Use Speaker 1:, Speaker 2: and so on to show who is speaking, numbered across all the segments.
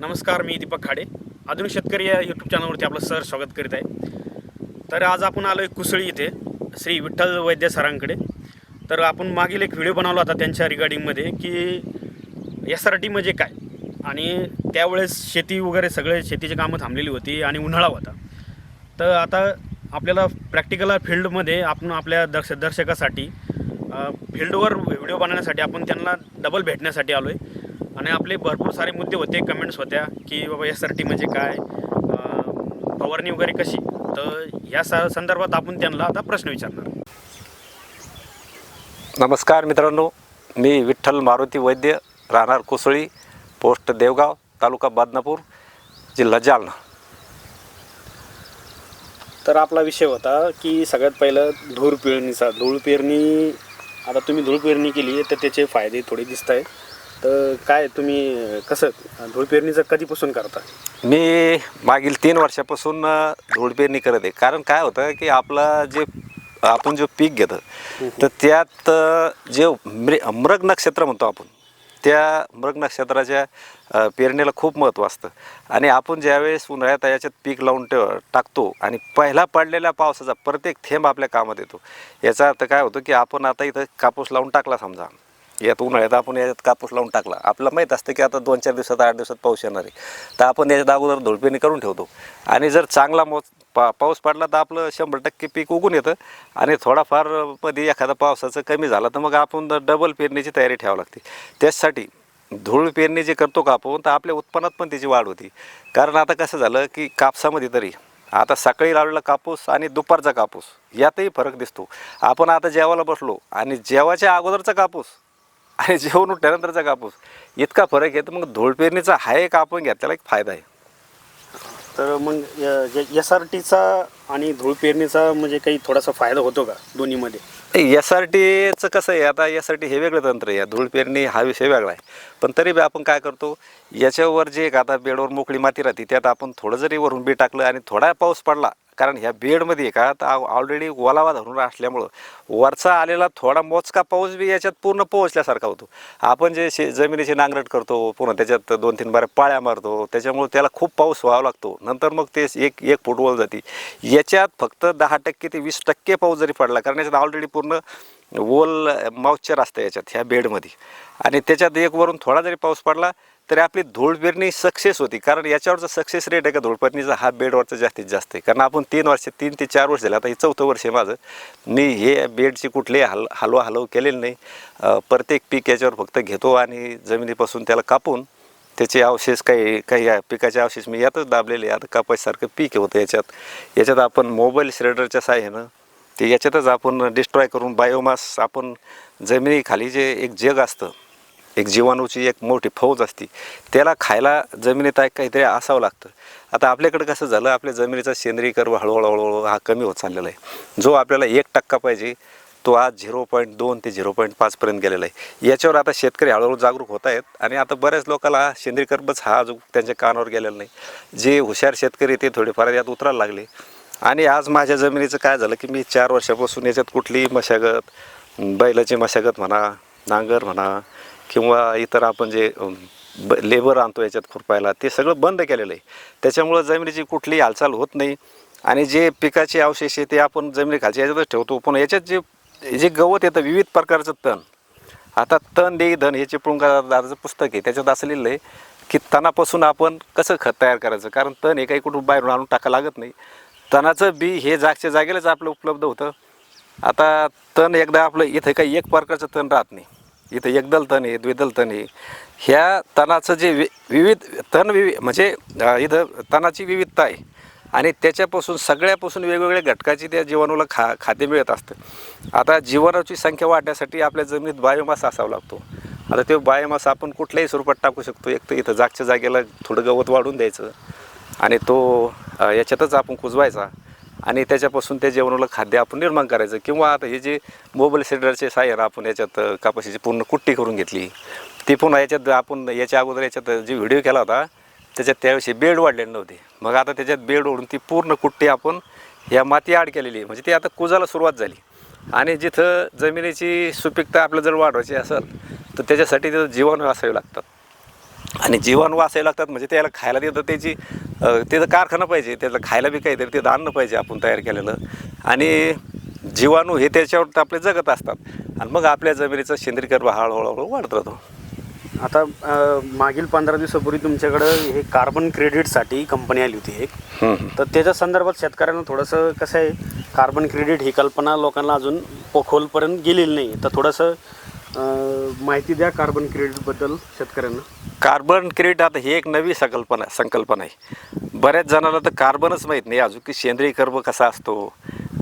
Speaker 1: नमस्कार मी दीपक खाडे. आधुनिक शेतकरी या यूट्यूब चॅनलवरती आपलं सर स्वागत करीत आहे. तर आज आपण आलो आहे कुसळी इथे श्री विठ्ठल वैद्य सरांकडे. तर आपण मागील एक व्हिडिओ बनवला होता त्यांच्या रिगार्डिंगमध्ये की एस आर टी म्हणजे काय? आणि त्यावेळेस शेती वगैरे सगळे शेतीची कामं थांबलेली होती आणि उन्हाळा होता. तर आता आपल्याला प्रॅक्टिकल फील्डमध्ये आपण आपल्या दर्श दर्शकासाठी फील्डवर व्हिडिओ बनवण्यासाठी आपण त्यांना डबल भेटण्यासाठी आलो आहे आणि आपले भरपूर सारे मुद्दे होते कमेंट्स होत्या की बाबा एस आर टी म्हणजे काय अ, फवारणी वगैरे कशी? तर या स संदर्भात आपण त्यांना आता प्रश्न विचारणार.
Speaker 2: नमस्कार मित्रांनो मी विठ्ठल मारुती वैद्य राहणार कोसळी पोस्ट देवगाव तालुका बदनापूर जिल्हा जालना.
Speaker 1: तर आपला विषय होता की सगळ्यात पहिलं धूळ पेरणीचा. धूळ पेरणी आता तुम्ही धूळ पेरणी केली तर त्याचे फायदे थोडे दिसत आहे तर काय तुम्ही कसं धूळ पेरणीचं कधीपासून करता?
Speaker 2: मी मागील तीन वर्षापासून अ, धूळ पेरणी करत आहे. कारण काय होतं की आपलं जे आपण जो पीक घेतं तर त्यात अ, जे मृ मृग नक्षत्र म्हणतो आपण त्या मृग नक्षत्राच्या अ, पेरणीला खूप महत्त्व असतं. आणि आपण ज्यावेळेस उन्हाळ्यात याच्यात पीक लावून ठेव टाकतो आणि पहिला पडलेल्या पावसाचा प्रत्येक थेंब आपल्या कामात येतो. याचा अर्थ काय होतं की आपण आता इथं कापूस लावून टाकला समजा. यात उन्हाळ्यात आपण याच्यात कापूस लावून टाकला. आपल्याला माहीत असतं की आता दोन चार दिवसात आठ दिवसात पाऊस येणार आहे. तर आपण याच्यात अगोदर धुळपेणी करून ठेवतो. आणि जर चांगला मोज पा पाऊस पडला तर आपलं शंभर टक्के पीक उगून येतं. आणि थोडाफारमध्ये एखादा पावसाचं कमी झाला तर मग आपण डबल पेरणीची तयारी ठेवावी लागते. त्याचसाठी धूळ पेरणी जे करतो कापून तर आपल्या उत्पन्नात पण त्याची वाढ होती. कारण आता कसं झालं की कापसामध्ये तरी आता सकाळी लावलेला कापूस आणि दुपारचा कापूस यातही फरक दिसतो. आपण आता जेवायला बसलो आणि जेवाच्या अगोदरचा कापूस आणि जेवण उठल्यानंतरचा कापूस. इतका फरक आहे तर मग धूळ पेरणीचा हा एक आपण घेतलेला एक फायदा आहे.
Speaker 1: तर मग एस आर टीचा आणि धूळ पेरणीचा म्हणजे काही थोडासा फायदा होतो का दोन्हीमध्ये?
Speaker 2: एस आर टीचं कसं आहे आता एस आर टी हे वेगळं तंत्र आहे धूळ पेरणी हा विषय वेगळा आहे. पण तरी बी आपण काय करतो याच्यावर जे एक आता बेडवर मोकळी माती राहते त्यात आपण थोडं जरी वरून बी टाकलं आणि थोडा पाऊस पडला कारण ह्या बेडमध्ये का तर ऑलरेडी ओलावा धरून असल्यामुळं वरचा आलेला थोडा मोजका पाऊस बी याच्यात पूर्ण पोहोचल्यासारखा होतो. आपण जे शे जमिनीची नांगरट करतो पुन्हा त्याच्यात दोन तीन बाऱ्या पाळ्या मारतो त्याच्यामुळे त्याला खूप पाऊस व्हावा लागतो. नंतर मग ते एक एक फुटवल जाते. याच्यात फक्त दहा टक्के ते वीस टक्के पाऊस जरी पडला कारण याच्यात ऑलरेडी पूर्ण ओल मॉइश्चर असतं याच्यात ह्या बेडमध्ये. आणि त्याच्यात एक वरून थोडा जरी पाऊस पडला तरी आपली धूळ पेरणी सक्सेस होती. कारण याच्यावरचा सक्सेस रेट आहे का धूळ पेरणीचा हा बेडवरचा जास्तीत जास्त आहे. कारण आपण तीन वर्ष तीन ते चार वर्ष झाले. आता हे चौथं वर्ष आहे माझं. मी हे बेडची कुठले हल हलवा हलव केलेलं नाही. प्रत्येक पीक याच्यावर फक्त घेतो आणि जमिनीपासून त्याला कापून त्याचे अवशेष काही काही पिकाचे अवशेष मी यातच दाबलेले आता कापायसारखं पीक होतं याच्यात. याच्यात आपण मोबाईल श्रेडरच्या साह्यानं ते याच्यातच आपण डिस्ट्रॉय करून बायोमास आपण जमिनीखाली जे एक जग असतं एक जीवाणूची एक मोठी फौज असते. त्याला खायला जमिनीत आहे काहीतरी असावं लागतं. आता आपल्याकडे कसं झालं आपल्या जमिनीचा सेंद्रिय कर्व हळूहळू हळूहळू हा कमी होत चाललेला आहे. जो आपल्याला एक टक्का पाहिजे तो आज झिरो पॉईंट दोन ते झिरो पॉईंट पाचपर्यंत गेलेला आहे. याच्यावर आता शेतकरी हळूहळू जागरूक होत आहेत आणि आता बऱ्याच लोकांना सेंद्रिय कर्बच हा अजून त्यांच्या कानावर गेलेला नाही. जे हुशार शेतकरी ते थोडेफार यात उतरायला लागले. आणि आज माझ्या जमिनीचं काय झालं की मी चार वर्षापासून याच्यात कुठलीही मशागत बैलाची मशागत म्हणा नांगर म्हणा किंवा इतर आपण जे ब लेबर आणतो याच्यात खुरपायला ते सगळं बंद केलेलं आहे. त्याच्यामुळं जमिनीची कुठलीही हालचाल होत नाही. आणि जे पिकाचे अवशेष आहे ते आपण जमिनीखालच्या याच्यातच ठेवतो. पण याच्यात जे जे गवत येतं विविध प्रकारचं तण. आता तण देई धन हे चिपळूणकराचं पुस्तक आहे त्याच्यात असं लिहिलं आहे की तणापासून आपण कसं खत तयार करायचं? कारण तण हे काही कुठून बाहेरून आणून टाका लागत नाही. तणाचं बी हे जागच्या जागेलाच आपलं उपलब्ध होतं. आता तण एकदा आपलं इथं काही एक प्रकारचं तण राहत नाही. इथं एकदल तण आहे द्विदल तण आहे. ह्या तणाचं जे वि विविध तण विवि म्हणजे इथं तणाची विविधता आहे. आणि त्याच्यापासून सगळ्यापासून वेगवेगळ्या घटकाची त्या जीवाणूला खा खाद्य मिळत असतं. आता जीवाणूची संख्या वाढण्यासाठी आपल्या जमिनीत बायोमास असावा लागतो. आता ते बायोमास आपण कुठल्याही स्वरूपात टाकू शकतो. एक तर इथं जागच्या जागेला थोडं गवत वाढून द्यायचं. आणि तो याच्यातच आपण कुजवायचा. आणि त्याच्यापासून त्या जेवणाला खाद्य आपण निर्माण करायचं. किंवा आता हे जे मोबाईल सिलेंडरचे सायर आपण याच्यात कापाशीची पूर्ण कुट्टी करून घेतली ती पुन्हा याच्यात आपण याच्या अगोदर याच्यात जे व्हिडिओ केला होता त्याच्यात त्याविषयी बेड वाढलेले नव्हते. मग आता त्याच्यात बेड ओढून ती पूर्ण कुट्टी आपण या माती आड केलेली आहे. म्हणजे ती आता कुजाला सुरुवात झाली. आणि जिथं जमिनीची सुपीकता आपल्याला जर वाढवायची असेल तर त्याच्यासाठी तिथं जीवाणू असावे लागतात. आणि जीवाणू असावे लागतात म्हणजे त्याला खायला देतं त्याची त्याचं कारखाना पाहिजे त्याला खायला बी काहीतरी ते अन्न पाहिजे आपण तयार केलेलं. आणि जीवाणू हे त्याच्यावर आपले जगत असतात. आणि मग आपल्या जमिनीचा सेंद्रीकर्म हळूहळू हळूहळू वाढत राहतो.
Speaker 1: आता मागील पंधरा दिवसापूर्वी तुमच्याकडं हे कार्बन क्रेडिटसाठी कंपनी आली होती एक. तर त्याच्या संदर्भात शेतकऱ्यांना थोडंसं कसं आहे कार्बन क्रेडिट ही कल्पना लोकांना अजून प- खोलपर्यंत गेलेली नाही. तर थोडंसं माहिती द्या कार्बन क्रेडिटबद्दल शेतकऱ्यांना.
Speaker 2: कार्बन क्रेडिट आता ही एक नवी संकल्पना संकल्पना आहे. बऱ्याच जणांना तर कार्बनच माहीत नाही अजून की सेंद्रिय कर्ब कसा असतो.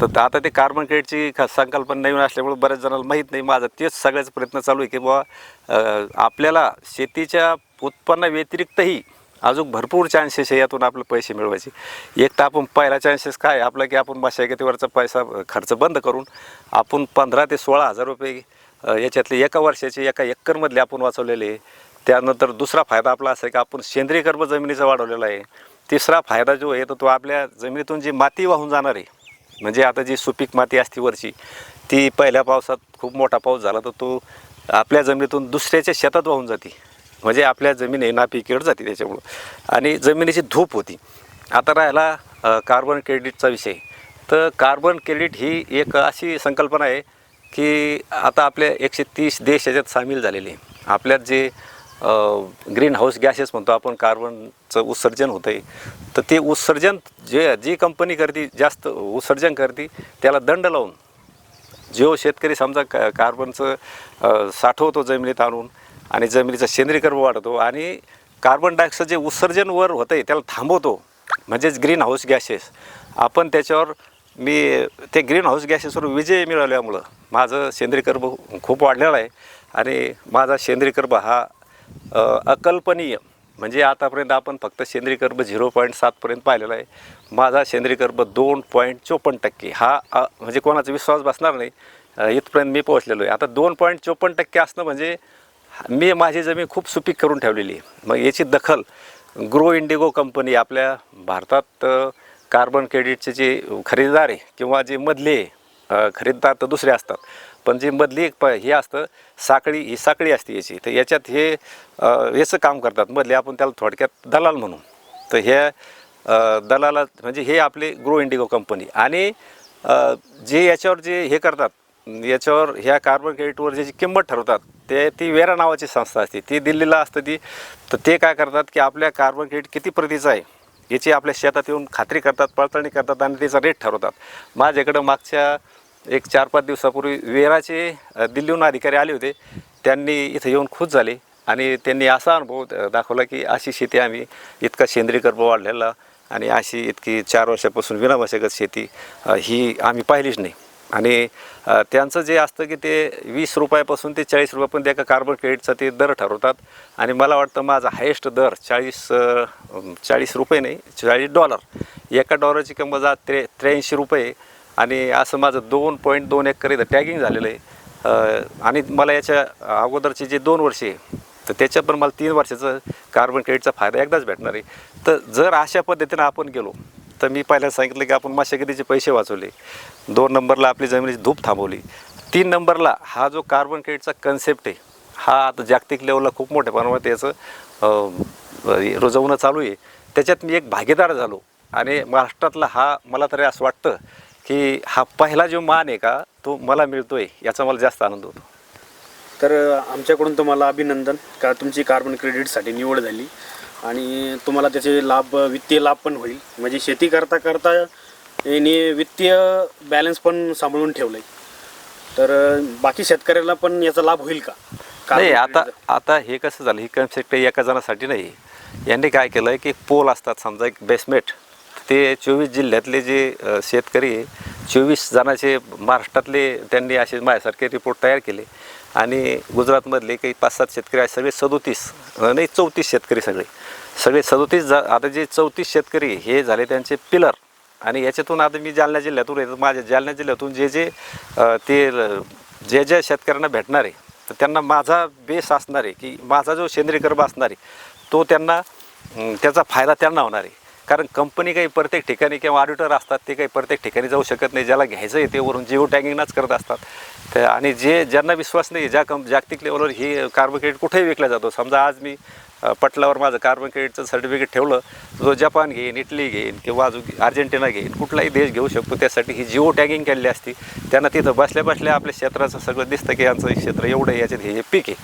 Speaker 2: तर आता ते कार्बन क्रेडिटची संकल्पना नवीन असल्यामुळे बऱ्याच जणांना माहीत नाही. माझा तेच सगळ्याच प्रयत्न चालू आहे की बाबा आपल्याला शेतीच्या उत्पन्नाव्यतिरिक्तही अजून भरपूर चान्सेस आहे यातून आपले पैसे मिळवायचे. एक तर आपण पहिला चान्सेस काय? आपला की आपण मशागतीवरचा पैसा खर्च बंद करून आपण पंधरा ते सोळा हजार रुपये याच्यातले एका वर्षाचे एका एकरमधले आपण वाचवलेले त्यानंतर दुसरा फायदा आपला असा आहे की आपण सेंद्रिय कर्म जमिनीचा वाढवलेला आहे. तिसरा फायदा जो आहे तर तो आपल्या जमिनीतून जी माती वाहून जाणार आहे म्हणजे आता जी सुपीक माती असते वरची ती पहिल्या पावसात खूप मोठा पाऊस झाला तर तो आपल्या जमिनीतून दुसऱ्याच्या शेतात वाहून जाते. म्हणजे आपल्या जमीन हे नापिकेड जाते त्याच्यामुळं. आणि जमिनीची धूप होती. आता राहिला कार्बन क्रेडिटचा विषय. तर कार्बन क्रेडिट ही एक अशी संकल्पना आहे की आता आपल्या एकशे तीस देश याच्यात सामील झालेले आहे. आपल्यात जे ग्रीन हाऊस गॅसेस म्हणतो आपण कार्बनचं उत्सर्जन होतं आहे तर ते उत्सर्जन जे जी कंपनी करते जास्त उत्सर्जन करते त्याला दंड लावून जो शेतकरी समजा का कार्बनचं साठवतो जमिनीत आणून आणि जमिनीचं सेंद्रीकर्म वाढवतो आणि कार्बन डायऑक्साईड जे उत्सर्जनवर होतं आहे त्याला थांबवतो म्हणजेच ग्रीन हाऊस गॅसेस आपण त्याच्यावर मी ते ग्रीन हाऊस गॅसेसवर विजय मिळवल्यामुळं माझं सेंद्रिय कर्म खूप वाढलेलं आहे. आणि माझा सेंद्रिय कर्म हा अकल्पनीय. म्हणजे आतापर्यंत आपण फक्त सेंद्रिय कर्ब झिरो पॉईंट सातपर्यंत पाहिलेला आहे. माझा सेंद्रिय कर्ब दोन पॉईंट चोपन्न टक्के. हा म्हणजे कोणाचा विश्वास बसणार नाही. इथपर्यंत मी पोहोचलेलो आहे. आता दोन पॉईंट चोपन्न टक्के असणं म्हणजे मी माझी जमीन खूप सुपीक करून ठेवलेली आहे. मग याची दखल ग्रो इंडिगो कंपनी आपल्या भारतात कार्बन क्रेडिटचे जे खरेदीदार आहे किंवा जे मधले खरेदीदार तर दुसरे असतात. पण जे मधली एक प हे असतं साखळी ही साखळी असते याची. तर याच्यात हे याचं काम करतात. मधले आपण त्याला थोडक्यात दलाल म्हणू. तर ह्या दलाला म्हणजे हे आपले ग्रो इंडिगो कंपनी. आणि जे याच्यावर जे हे करतात याच्यावर ह्या कार्बन क्रेडिटवर जी किंमत ठरवतात ते ती वेरा नावाची संस्था असते. ती दिल्लीला असतं ती. तर ते काय करतात की आपल्या कार्बन क्रेडिट किती प्रतीचं आहे? याची आपल्या शेतात येऊन खात्री करतात पडताळणी करतात आणि त्याचा रेट ठरवतात. माझ्याकडं मागच्या एक चार पाच दिवसापूर्वी वेराचे दिल्लीहून अधिकारी आले होते. त्यांनी इथं येऊन खुश झाले आणि त्यांनी असा अनुभव दाखवला की अशी शेती आम्ही इतका सेंद्रिय कर्ब वाढलेला आणि अशी इतकी चार वर्षापासून विनामशागत शेती ही आम्ही पाहिलीच नाही. आणि त्यांचं जे असतं की ते वीस रुपयापासून ते चाळीस रुपयापर्यंत एका कार्बन क्रेडिटचा ते दर ठरवतात. आणि मला वाटतं माझा हायेस्ट दर चाळीस चाळीस रुपये नाही चाळीस डॉलर एका डॉलरची किंमत आज त्रे त्र्याऐंशी रुपये. आणि असं माझं दोन पॉईंट दोन एकर इथं टॅगिंग झालेलं आहे. आणि मला याच्या अगोदरचे जे दोन वर्षे तर त्याच्या पण मला तीन वर्षाचं कार्बन क्रेडिटचा फायदा एकदाच भेटणार आहे. तर जर अशा पद्धतीनं आपण गेलो तर मी पहिल्यांदा सांगितलं की आपण मशागतीचे पैसे वाचवले. दोन नंबरला आपली जमिनीची धूप थांबवली. तीन नंबरला हा जो कार्बन क्रेडिटचा कन्सेप्ट आहे हा आता जागतिक लेवलला खूप मोठ्या प्रमाणात याचं रुजवणं चालू आहे. त्याच्यात मी एक भागीदार झालो आणि महाराष्ट्रातला हा मला तरी असं वाटतं की हा पहिला जो मान आहे का तो मला मिळतो आहे याचा मला जास्त आनंद होतो.
Speaker 1: तर आमच्याकडून तुम्हाला अभिनंदन का तुमची कार्बन क्रेडिटसाठी निवड झाली. आणि तुम्हाला त्याचे लाभ वित्तीय लाभ पण होईल. म्हणजे शेती करता करता याने वित्तीय बॅलन्स पण सांभाळून ठेवलं आहे तर बाकी शेतकऱ्याला पण याचा लाभ होईल का?
Speaker 2: नाही आता? आता हे कसं झालं? ही कन्सेप्ट एका जणासाठी नाही. यांनी काय केलं आहे की पोल असतात समजा एक बेसमेट ते चोवीस जिल्ह्यातले जे शेतकरी चोवीस जणांचे महाराष्ट्रातले त्यांनी असे माझ्यासारखे रिपोर्ट तयार केले. आणि गुजरातमधले काही पाच सात शेतकरी आहेत सगळे सदोतीस नाही चौतीस शेतकरी सगळे. सगळे सदोतीस जा आता जे चौतीस शेतकरी हे झाले त्यांचे पिलर आणि याच्यातून आता मी जालना जिल्ह्यातून येतो. माझ्या जालना जिल्ह्यातून जे जे ते जे जे शेतकऱ्यांना भेटणार आहे तर त्यांना माझा बेस असणार आहे की माझा जो सेंद्रिय कर्ब असणार आहे तो त्यांना त्याचा फायदा त्यांना होणार आहे. कारण कंपनी काही प्रत्येक ठिकाणी किंवा ऑडिटर असतात ते काही प्रत्येक ठिकाणी जाऊ शकत नाही. ज्याला घ्यायचं आहे ते वरून जिओ टॅगिंगनाच करत असतात. तर आणि जे ज्यांना विश्वास नाही ज्या कं जागतिक लेवलवर ही कार्बोक्रेडिट कुठेही विकला जातो. समजा आज मी पटलावर माझं कार्बन क्रेडिटचं सर्टिफिकेट ठेवलं जो जपान घेईन इटली घेईन किंवा अजून अर्जेंटिना घेईन कुठलाही देश घेऊ शकतो त्यासाठी ही जिओ टॅगिंग केलेली असती. त्यांना तिथं बसल्या बसल्या आपल्या क्षेत्राचं सगळं दिसतं की यांचं क्षेत्र एवढं याच्यात हे हे पीक आहे.